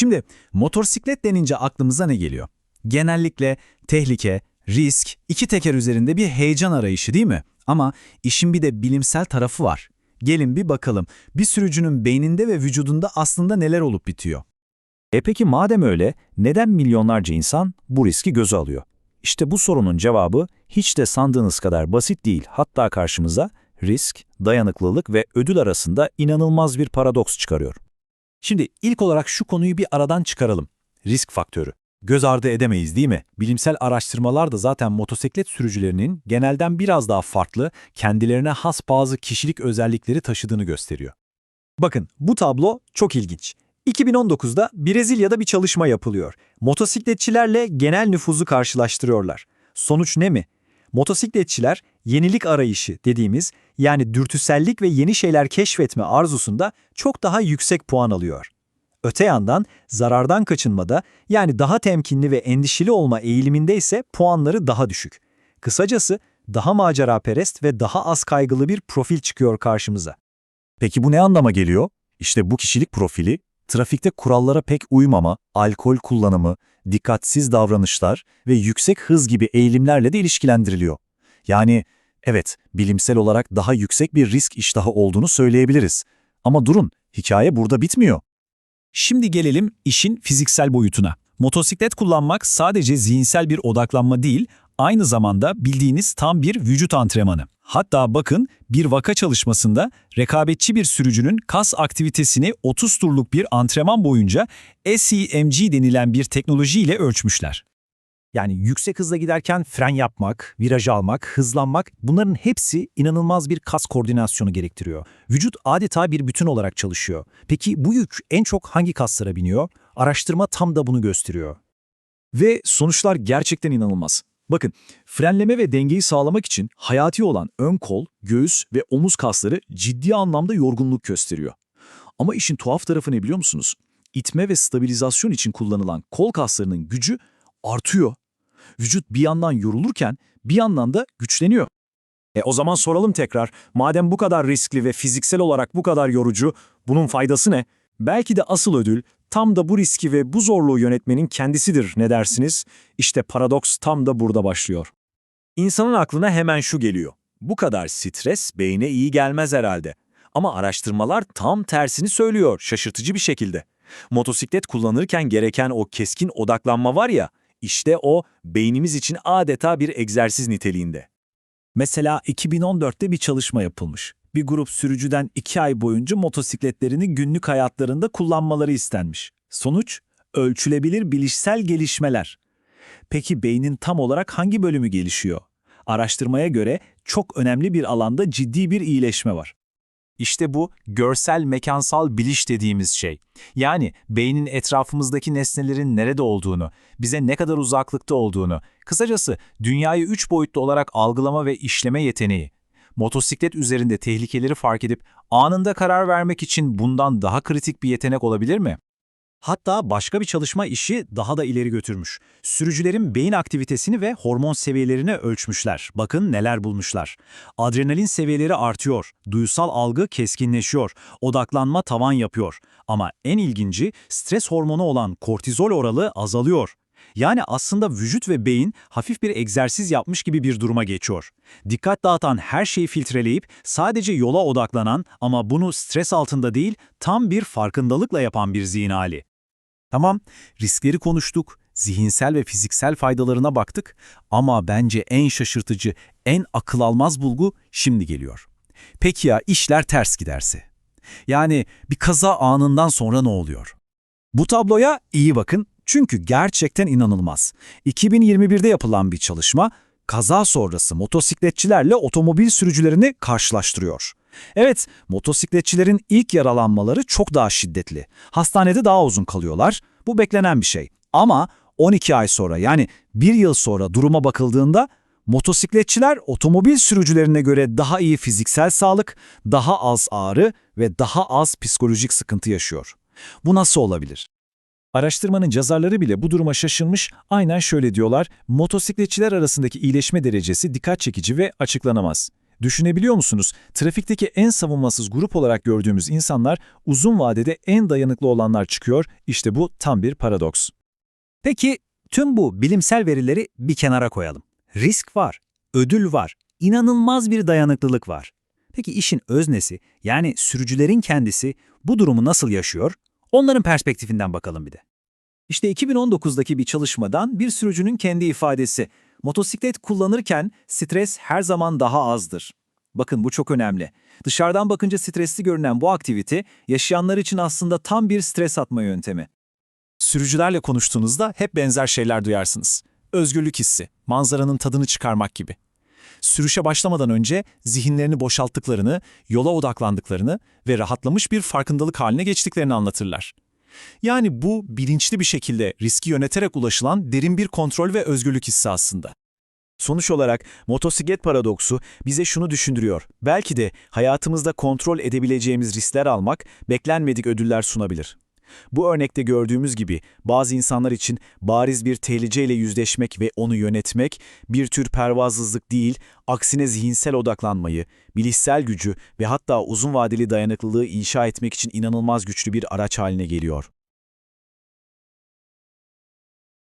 Şimdi motosiklet denince aklımıza ne geliyor? Genellikle tehlike, risk, iki teker üzerinde bir heyecan arayışı değil mi? Ama işin bir de bilimsel tarafı var. Gelin bir bakalım bir sürücünün beyninde ve vücudunda aslında neler olup bitiyor. E peki madem öyle, neden milyonlarca insan bu riski göze alıyor? İşte bu sorunun cevabı hiç de sandığınız kadar basit değil. Hatta karşımıza risk, dayanıklılık ve ödül arasında inanılmaz bir paradoks çıkarıyor. Şimdi ilk olarak şu konuyu bir aradan çıkaralım. Risk faktörü. Göz ardı edemeyiz değil mi? Bilimsel araştırmalar da zaten motosiklet sürücülerinin genelden biraz daha farklı, kendilerine has bazı kişilik özellikleri taşıdığını gösteriyor. Bakın bu tablo çok ilginç. 2019'da Brezilya'da bir çalışma yapılıyor. Motosikletçilerle genel nüfuzu karşılaştırıyorlar. Sonuç ne mi? Motosikletçiler yenilik arayışı dediğimiz yani dürtüsellik ve yeni şeyler keşfetme arzusunda çok daha yüksek puan alıyor. Öte yandan zarardan kaçınmada yani daha temkinli ve endişeli olma eğiliminde ise puanları daha düşük. Kısacası daha maceraperest ve daha az kaygılı bir profil çıkıyor karşımıza. Peki bu ne anlama geliyor? İşte bu kişilik profili, trafikte kurallara pek uymama, alkol kullanımı, dikkatsiz davranışlar ve yüksek hız gibi eğilimlerle de ilişkilendiriliyor. Yani evet, bilimsel olarak daha yüksek bir risk iştahı olduğunu söyleyebiliriz. Ama durun, hikaye burada bitmiyor. Şimdi gelelim işin fiziksel boyutuna. Motosiklet kullanmak sadece zihinsel bir odaklanma değil, aynı zamanda bildiğiniz tam bir vücut antrenmanı. Hatta bakın bir vaka çalışmasında rekabetçi bir sürücünün kas aktivitesini 30 turluk bir antrenman boyunca SEMG denilen bir teknolojiyle ölçmüşler. Yani yüksek hızla giderken fren yapmak, viraj almak, hızlanmak bunların hepsi inanılmaz bir kas koordinasyonu gerektiriyor. Vücut adeta bir bütün olarak çalışıyor. Peki bu yük en çok hangi kaslara biniyor? Araştırma tam da bunu gösteriyor. Ve sonuçlar gerçekten inanılmaz. Bakın, frenleme ve dengeyi sağlamak için hayati olan ön kol, göğüs ve omuz kasları ciddi anlamda yorgunluk gösteriyor. Ama işin tuhaf tarafı ne biliyor musunuz? İtme ve stabilizasyon için kullanılan kol kaslarının gücü artıyor. Vücut bir yandan yorulurken bir yandan da güçleniyor. E o zaman soralım tekrar, madem bu kadar riskli ve fiziksel olarak bu kadar yorucu, bunun faydası ne? Belki de asıl ödül tam da bu riski ve bu zorluğu yönetmenin kendisidir ne dersiniz? İşte paradoks tam da burada başlıyor. İnsanın aklına hemen şu geliyor. Bu kadar stres beyne iyi gelmez herhalde. Ama araştırmalar tam tersini söylüyor şaşırtıcı bir şekilde. Motosiklet kullanırken gereken o keskin odaklanma var ya, işte o beynimiz için adeta bir egzersiz niteliğinde. Mesela 2014'te bir çalışma yapılmış. Bir grup sürücüden 2 ay boyunca motosikletlerini günlük hayatlarında kullanmaları istenmiş. Sonuç, ölçülebilir bilişsel gelişmeler. Peki beynin tam olarak hangi bölümü gelişiyor? Araştırmaya göre çok önemli bir alanda ciddi bir iyileşme var. İşte bu görsel mekansal biliş dediğimiz şey. Yani beynin etrafımızdaki nesnelerin nerede olduğunu, bize ne kadar uzaklıkta olduğunu, kısacası dünyayı üç boyutlu olarak algılama ve işleme yeteneği. Motosiklet üzerinde tehlikeleri fark edip anında karar vermek için bundan daha kritik bir yetenek olabilir mi? Hatta başka bir çalışma işi daha da ileri götürmüş. Sürücülerin beyin aktivitesini ve hormon seviyelerini ölçmüşler. Bakın neler bulmuşlar. Adrenalin seviyeleri artıyor, duysal algı keskinleşiyor, odaklanma tavan yapıyor. Ama en ilginci stres hormonu olan kortizol oralı azalıyor. Yani aslında vücut ve beyin hafif bir egzersiz yapmış gibi bir duruma geçiyor. Dikkat dağıtan her şeyi filtreleyip sadece yola odaklanan ama bunu stres altında değil tam bir farkındalıkla yapan bir zihin hali. Tamam, riskleri konuştuk, zihinsel ve fiziksel faydalarına baktık ama bence en şaşırtıcı, en akıl almaz bulgu şimdi geliyor. Peki ya işler ters giderse? Yani bir kaza anından sonra ne oluyor? Bu tabloya iyi bakın çünkü gerçekten inanılmaz. 2021'de yapılan bir çalışma, kaza sonrası motosikletçilerle otomobil sürücülerini karşılaştırıyor. Evet, motosikletçilerin ilk yaralanmaları çok daha şiddetli. Hastanede daha uzun kalıyorlar. Bu beklenen bir şey. Ama 12 ay sonra yani bir yıl sonra duruma bakıldığında motosikletçiler otomobil sürücülerine göre daha iyi fiziksel sağlık, daha az ağrı ve daha az psikolojik sıkıntı yaşıyor. Bu nasıl olabilir? Araştırmanın yazarları bile bu duruma şaşırmış, aynen şöyle diyorlar, motosikletçiler arasındaki iyileşme derecesi dikkat çekici ve açıklanamaz. Düşünebiliyor musunuz? Trafikteki en savunmasız grup olarak gördüğümüz insanlar uzun vadede en dayanıklı olanlar çıkıyor. İşte bu tam bir paradoks. Peki tüm bu bilimsel verileri bir kenara koyalım. Risk var, ödül var, inanılmaz bir dayanıklılık var. Peki işin öznesi yani sürücülerin kendisi bu durumu nasıl yaşıyor? Onların perspektifinden bakalım bir de. İşte 2019'daki bir çalışmadan bir sürücünün kendi ifadesi. Motosiklet kullanırken stres her zaman daha azdır. Bakın bu çok önemli. Dışarıdan bakınca stresli görünen bu aktivite yaşayanlar için aslında tam bir stres atma yöntemi. Sürücülerle konuştuğunuzda hep benzer şeyler duyarsınız. Özgürlük hissi, manzaranın tadını çıkarmak gibi. Sürüşe başlamadan önce zihinlerini boşalttıklarını, yola odaklandıklarını ve rahatlamış bir farkındalık haline geçtiklerini anlatırlar. Yani bu bilinçli bir şekilde riski yöneterek ulaşılan derin bir kontrol ve özgürlük hissi aslında. Sonuç olarak motosiklet paradoksu bize şunu düşündürüyor. Belki de hayatımızda kontrol edebileceğimiz riskler almak beklenmedik ödüller sunabilir. Bu örnekte gördüğümüz gibi bazı insanlar için bariz bir tehlikeyle yüzleşmek ve onu yönetmek bir tür pervasızlık değil, aksine zihinsel odaklanmayı, bilişsel gücü ve hatta uzun vadeli dayanıklılığı inşa etmek için inanılmaz güçlü bir araç haline geliyor.